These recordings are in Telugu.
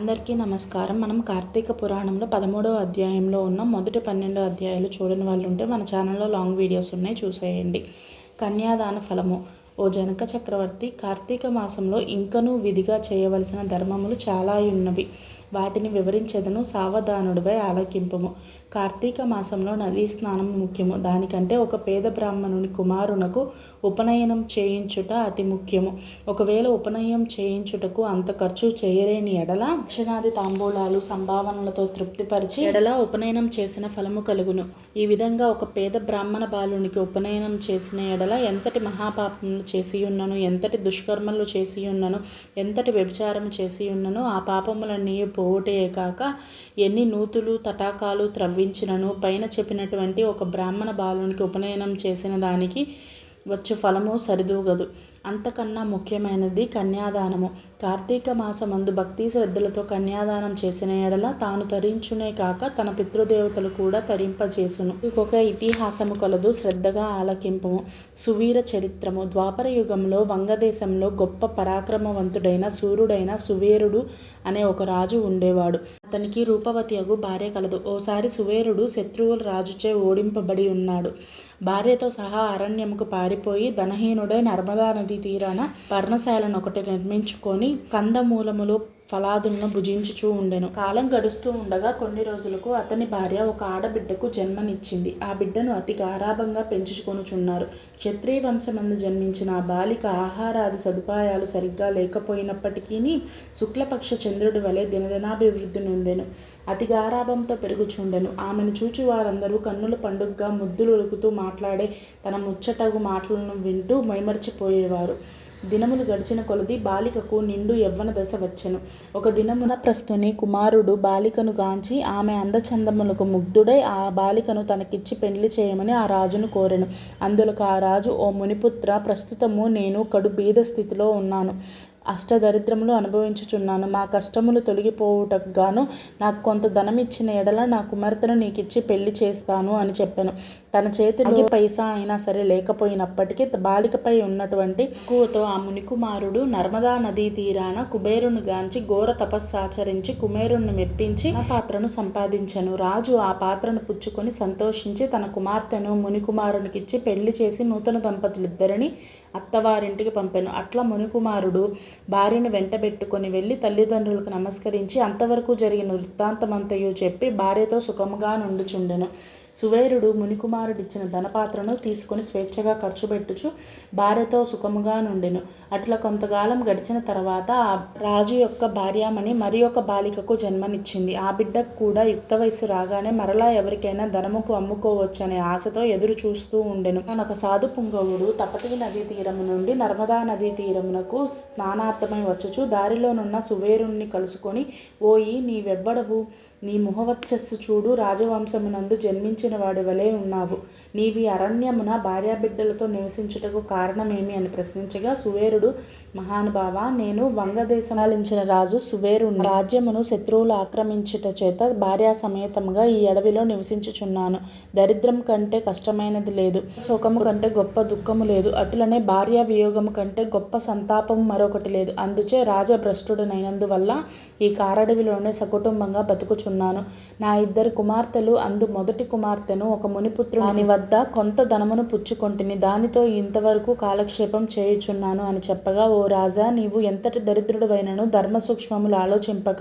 అందరికీ నమస్కారం. మనం కార్తీక పురాణంలో పదమూడవ అధ్యాయంలో ఉన్న మొదటి పన్నెండో అధ్యాయాలు చూడని వాళ్ళు ఉంటే మన ఛానల్లో లాంగ్ వీడియోస్ ఉన్నాయి చూసేయండి. కన్యాదాన ఫలము. ఓ జనక చక్రవర్తి కార్తీక మాసంలో ఇంకనూ విధిగా చేయవలసిన ధర్మములు చాలా ఉన్నవి వాటిని వివరించెదను సావధానుడిపై ఆలకింపము. కార్తీక మాసంలో నదీ స్నానం ముఖ్యము. దానికంటే ఒక పేద బ్రాహ్మణుని కుమారునకు ఉపనయనం చేయించుట అతి ముఖ్యము. ఒకవేళ ఉపనయనం చేయించుటకు అంత ఖర్చు చేయలేని ఎడల దక్షిణాది తాంబూలాలు సంభావనలతో తృప్తిపరిచి ఎడల ఉపనయనం చేసిన ఫలము కలుగును. ఈ విధంగా ఒక పేద బ్రాహ్మణ బాలునికి ఉపనయనం చేసిన ఎడల ఎంతటి మహాపాపములు చేసి ఉన్నను ఎంతటి దుష్కర్మలు చేసి ఉన్నను ఎంతటి వ్యభిచారం చేసి ఉన్నను ఆ పాపములన్నీ పోవుటే కాక ఎన్ని నూతులు తటాకాలు త్రవ్వించినను? పైన చెప్పినటువంటి ఒక బ్రాహ్మణ బాలునికి ఉపనయనం చేసిన దానికి వచ్చు ఫలము సరిదూగదు. అంతకన్నా ముఖ్యమైనది కన్యాదానము. కార్తీక మాసమందు భక్తి శ్రద్ధలతో కన్యాదానం చేసిన ఎడల తాను తరించునే కాక తన పితృదేవతలు కూడా తరింపజేసును. ఇంకొక ఇతిహాసము కలదు శ్రద్ధగా ఆలకింపము. సువీర చరిత్రము ద్వాపర యుగంలో వంగదేశంలో గొప్ప పరాక్రమవంతుడైన సూర్యుడైన సువేరుడు అనే ఒక రాజు ఉండేవాడు. అతనికి రూపవతి అగు భార్య కలదు. ఓసారి సువేరుడు శత్రువుల రాజుచే ఓడింపబడి ఉన్నాడు. భార్యతో సహా అరణ్యముకు పారిపోయి ధనహీనుడై నర్మదా నది తీరాన పర్ణశాలను ఒకటి నిర్మించుకొని కందమూలములు ఫలాదులను భుజించుచూ ఉండెను. కాలం గడుస్తూ ఉండగా కొన్ని రోజులకు అతని భార్య ఒక ఆడబిడ్డకు జన్మనిచ్చింది. ఆ బిడ్డను అతి గారాభంగా పెంచుకొనుచున్నారు. క్షత్రియ వంశమందు జన్మించిన ఆ బాలిక ఆహారాది సదుపాయాలు సరిగ్గా లేకపోయినప్పటికీ శుక్లపక్ష చంద్రుడి వలె దినదినాభివృద్ధి నొందెను. అతి గారాభంతో పెరుగుచుండెను. ఆమెను చూచి వారందరూ కన్నుల పండుగగా ముద్దులు ఉలుకుతూ మాట్లాడే తన ముచ్చటగు మాటలను వింటూ మైమర్చిపోయేవారు. దినములు గడిచిన కొలది బాలికకు నిండు యవ్వన దశ వచ్చెను. ఒక దినమున ప్రస్తుని కుమారుడు బాలికను గాంచి ఆమె అందచందములకు ముగ్ధుడై ఆ బాలికను తనకిచ్చి పెళ్ళి చేయమని ఆ రాజును కోరెను. అందులకు ఆ రాజు ఓ మునిపుత్ర ప్రస్తుతము నేను కడు బీద స్థితిలో ఉన్నాను. అష్టదరిద్రములు అనుభవించుచున్నాను. మా కష్టములు తొలగిపోవుటకు గాను నాకు కొంత ధనం ఇచ్చిన ఎడల నా కుమార్తెను నీకిచ్చి పెళ్ళి చేస్తాను అని చెప్పాను. తన చేతిలో పైసా అయినా సరే లేకపోయినప్పటికీ బాలికపై ఉన్నటువంటి ఎక్కువతో ఆ మునికుమారుడు నర్మదా నదీ తీరాన కుబేరుని గాంచి ఘోర తపస్సాచరించి కుబేరుణ్ణి మెప్పించి ఆ పాత్రను సంపాదించను. రాజు ఆ పాత్రను పుచ్చుకొని సంతోషించి తన కుమార్తెను మునికుమారునికిచ్చి పెళ్ళి చేసి నూతన దంపతులిద్దరిని అత్తవారింటికి పంపాను. అట్లా మునికుమారుడు భార్యను వెంటబెట్టుకొని వెళ్ళి తల్లిదండ్రులకు నమస్కరించి అంతవరకు జరిగిన వృత్తాంతమంతయు చెప్పి భార్యతో సుఖముగా నుండుచుండెను. సువేరుడు మునికుమారుడిచ్చిన ధనపాత్రను తీసుకుని స్వేచ్ఛగా ఖర్చు పెట్టుచు భార్యతో సుఖముగా నుండెను. అట్లా కొంతకాలం గడిచిన తర్వాత ఆ రాజు యొక్క భార్యామణి మరి ఒక బాలికకు జన్మనిచ్చింది. ఆ బిడ్డకు కూడా యుక్త వయసు రాగానే మరలా ఎవరికైనా ధనముకు అమ్ముకోవచ్చనే ఆశతో ఎదురు చూస్తూ ఉండెను. మనొక సాధు పుంగవుడు తపతీ నదీ తీరము నుండి నర్మదా నదీ తీరమునకు స్నానార్థమై వచ్చుచు దారిలోనున్న సువేరుణ్ణి కలుసుకొని ఓయి నీవెవ్వడవు? నీ ముఖవచ్చస్సు చూడు రాజవంశమునందు జన్మించిన వాడి వలె ఉన్నావు. నీవి అరణ్యమున భార్యాబిడ్డలతో నివసించుటకు కారణమేమి అని ప్రశ్నించగా సువేరుడు మహానుభావ నేను వంగదేశమాలించిన రాజు సువేరు రాజ్యమును శత్రువులు ఆక్రమించుట చేత భార్యా సమేతముగా ఈ అడవిలో నివసించుచున్నాను. దరిద్రం కంటే కష్టమైనది లేదు. సుఖము కంటే గొప్ప దుఃఖము లేదు. అటులనే భార్య వియోగము కంటే గొప్ప సంతాపం మరొకటి లేదు. అందుచే రాజభ్రష్టుడనైనందువల్ల ఈ కారడవిలోనే సకుటుంబంగా బతుకుచు బతుకుచున్నాను నా ఇద్దరు కుమార్తెలు అందు మొదటి కుమార్తెను ఒక మునిపుత్రుడు దాని వద్ద కొంత ధనమును పుచ్చుకొంటిని. దానితో ఇంతవరకు కాలక్షేపం చేయుచున్నాను అని చెప్పగా ఓ రాజా నీవు ఎంతటి దరిద్రుడువైనను ధర్మ సూక్ష్మములు ఆలోచింపక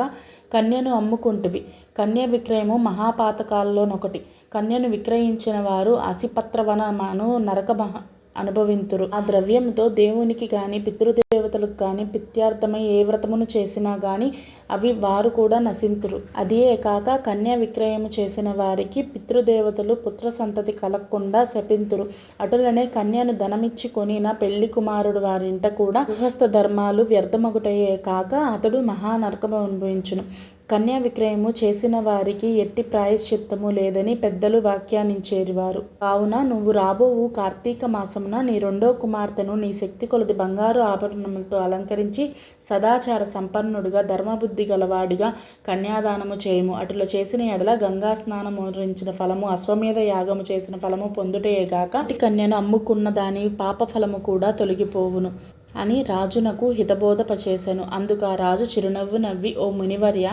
కన్యను అమ్ముకుంటువి. కన్య విక్రయము మహాపాతకాల్లోనొకటి. కన్యను విక్రయించిన వారు అసిపత్రవనమను నరక మహా అనుభవింతురు. ఆ ద్రవ్యంతో దేవునికి కానీ పితృదేవతలకు కానీ పిత్యార్థమై ఏ వ్రతమును చేసినా కానీ అవి వారు కూడా నశింతురు. అదే కాక కన్యా విక్రయము చేసిన వారికి పితృదేవతలు పుత్ర సంతతి కలగకుండా శపింతురు. అటులనే కన్యను ధనమిచ్చి కొనిన పెళ్ళి కుమారుడు వారింట కూడా గృహస్థ ధర్మాలు వ్యర్థమగుటయే కాక అతడు మహానరకము అనుభవించును. కన్యా విక్రయము చేసిన వారికి ఎట్టి ప్రాయశ్చిత్తము లేదని పెద్దలు వ్యాఖ్యానించేవారు కావున నువ్వు రాబోవు కార్తీక మాసమున నీ రెండో కుమార్తెను నీ శక్తి కొలది బంగారు ఆభరణములతో అలంకరించి సదాచార సంపన్నుడుగా ధర్మబుద్ధి గలవాడిగా కన్యాదానము చేయము. అటులో చేసిన ఎడల గంగా స్నానము రించిన ఫలము అశ్వమేధ యాగము చేసిన ఫలము పొందుటయేగాక కన్యను అమ్ముకున్న దాని పాప ఫలము కూడా తొలగిపోవును. అని రాజునకు హితబోధపచేసెను. అందుకు ఆ రాజు చిరునవ్వు నవ్వి ఓ మునివర్య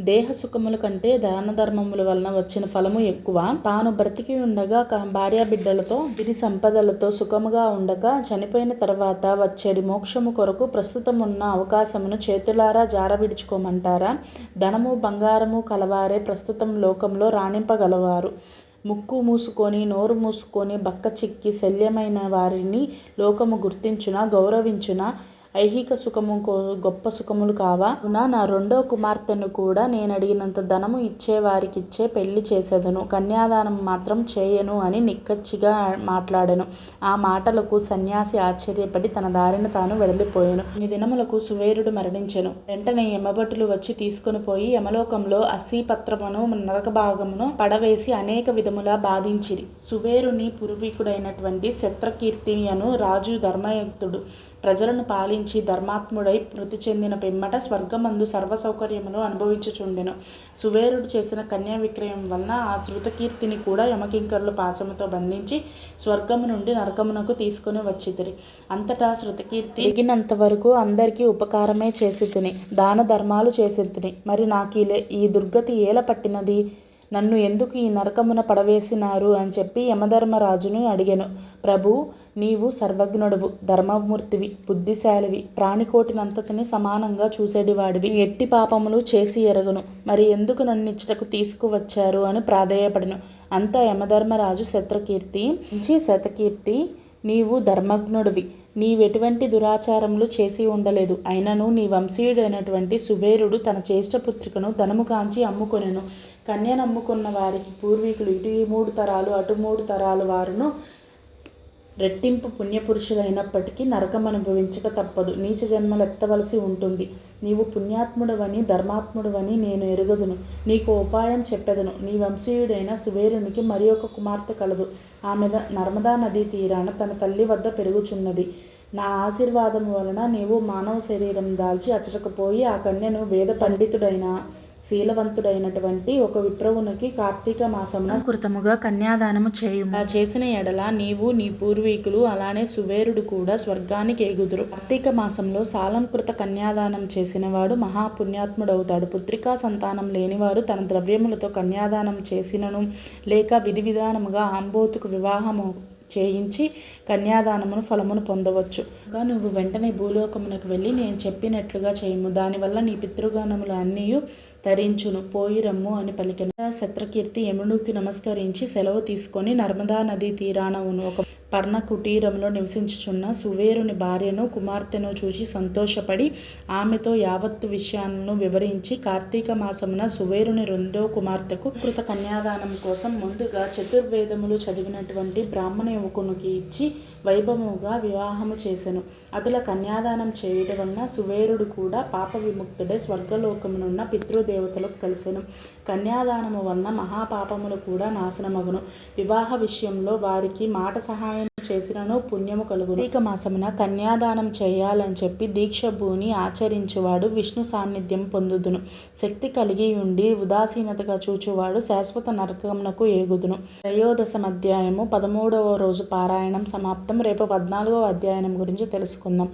దేహ సుఖముల కంటే దానధర్మముల వలన వచ్చిన ఫలము ఎక్కువ. తాను బ్రతికి ఉండగా భార్యాబిడ్డలతో విని సంపదలతో సుఖముగా ఉండగా చనిపోయిన తర్వాత వచ్చేది మోక్షము కొరకు ప్రస్తుతం ఉన్న అవకాశమును చేతులారా జారవిడుచుకోమంటారా? ధనము బంగారము కలవారే ప్రస్తుతం లోకంలో రాణింపగలవారు. ముక్కు మూసుకొని నోరు మూసుకొని బక్క చిక్కి శల్యమైన వారిని లోకము గుర్తించున గౌరవించున? ఐహిక సుఖము గొప్ప సుఖములు కావా? నా రెండో కుమార్తెను కూడా నేను అడిగినంత ధనము ఇచ్చేవారికిచ్చే పెళ్ళి చేసేదను. కన్యాదానం మాత్రం చేయను అని నిక్కచ్చిగా మాట్లాడాను. ఆ మాటలకు సన్యాసి ఆశ్చర్యపడి తన దారిన తాను వెడలిపోయాను. ఈ దినములకు సువేరుడు మరణించెను. వెంటనే యమభటులు వచ్చి తీసుకుని పోయి యమలోకంలో అసీపత్రమును నరక భాగమును పడవేసి అనేక విధములా బాధించిరి. సువేరుని పూర్వీకుడైనటువంటి శత్రకీర్తియను రాజు ధర్మయుక్తుడు ప్రజలను పాలించి ధర్మాత్ముడై మృతి చెందిన పిమ్మట స్వర్గమందు సర్వసౌకర్యములు అనుభవించుచుండెను. సువేరుడు చేసిన కన్యా విక్రయం వలన ఆ శృతకీర్తిని కూడా యమకింకరులు పాశముతో బంధించి స్వర్గము నుండి నరకమునకు తీసుకుని వచ్చితిరి. అంతటా శృతకీర్తి ఎగినంత వరకు అందరికీ ఉపకారమే చేసి తిని దాన ధర్మాలు చేసి తిని మరి నాకు ఈ దుర్గతి ఏల పట్టినది? నన్ను ఎందుకు ఈ నరకమున పడవేసినారు అని చెప్పి యమధర్మరాజును అడిగాను. ప్రభు నీవు సర్వజ్ఞుడవు ధర్మమూర్తివి బుద్ధిశాలివి ప్రాణికోటినంతటిని సమానంగా చూసేటివాడివి ఎట్టి పాపములు చేసి ఎరగను. మరి ఎందుకు నన్ను ఇచ్చటకు తీసుకువచ్చారు అని ప్రాధేయపడను. అంత యమధర్మరాజు శత్రుకీర్తి. శతకీర్తి నీవు ధర్మజ్ఞుడివి. నీవెటువంటి దురాచారములు చేసి ఉండలేదు. అయినను నీ వంశీయుడైనటువంటి సుబేరుడు తన జ్యేష్ఠపుత్రికను ధనము కాంచి అమ్ముకొనెను. కన్య నమ్ముకున్న వారికి పూర్వీకులు ఇటు ఈ మూడు తరాలు అటు మూడు తరాలు వారును రెట్టింపు పుణ్యపురుషులైనప్పటికీ నరకం అనుభవించక తప్పదు. నీచ జన్మలెత్తవలసి ఉంటుంది. నీవు పుణ్యాత్ముడవని ధర్మాత్ముడవని నేను ఎరుగదును. నీకు ఉపాయం చెప్పెదను. నీ వంశీయుడైన సువేరునికి మరి ఒక కుమార్తె కలదు. ఆమె నర్మదా నదీ తీరాన తన తల్లి వద్ద పెరుగుచున్నది. నా ఆశీర్వాదం వలన నీవు మానవ శరీరం దాల్చి అచ్చటకపోయి ఆ కన్యను వేద పండితుడైన శీలవంతుడైనటువంటి ఒక విప్రవునికి కార్తీక మాసమున కృతముగా కన్యాదానము చేయు చేసిన ఎడల నీవు నీ పూర్వీకులు అలానే సువేరుడు కూడా స్వర్గానికి ఎగుదురు. కార్తీక మాసంలో సాలంకృత కన్యాదానం చేసినవాడు మహాపుణ్యాత్ముడవుతాడు. పుత్రికా సంతానం లేనివాడు తన ద్రవ్యములతో కన్యాదానం చేసినను లేక విధి విధానముగా ఆంబోతుకు వివాహము చేయించి కన్యాదానమును ఫలమును పొందవచ్చు. నువ్వు వెంటనే భూలోకమునకు వెళ్ళి నేను చెప్పినట్లుగా చేయము. దానివల్ల నీ పితృగణములు అన్నీ తరించును పోయి రమ్ము అని పలికిన. శత్రకీర్తి యమునుకి నమస్కరించి సెలవు తీసుకొని నర్మదా నదీ తీరాన ఉన్న ఒక పర్ణ కుటీరంలో నివసించుచున్న సువేరుని భార్యను కుమార్తెను చూసి సంతోషపడి ఆమెతో యావత్తు విషయాలను వివరించి కార్తీక మాసమున సువేరుని రెండో కుమార్తెకు కృత కన్యాదానం కోసం ముందుగా చతుర్వేదములు చదివినటువంటి బ్రాహ్మణ యువకునికి ఇచ్చి వైభవముగా వివాహము చేసెను. అటుల కన్యాదానం చేయడం వలన సువేరుడు కూడా పాప విముక్తుడే స్వర్గలోకమునున్న దేవతలకు కలిసెను. కన్యాదానము వలన మహాపాపములు కూడా నాశనమగును. వివాహ విషయంలో వారికి మాట సహాయం చేసినను పుణ్యము కలుగు ఇక మాసమున కన్యాదానం చేయాలని చెప్పి దీక్ష భూని ఆచరించువాడు విష్ణు సాన్నిధ్యం పొందుదును. శక్తి కలిగి ఉండి ఉదాసీనతగా చూచువాడు శాశ్వత నరకమునకు ఏగుదును. త్రయోదశం అధ్యాయము పదమూడవ రోజు పారాయణం సమాప్తం. రేపు పద్నాలుగవ అధ్యాయం గురించి తెలుసుకుందాం.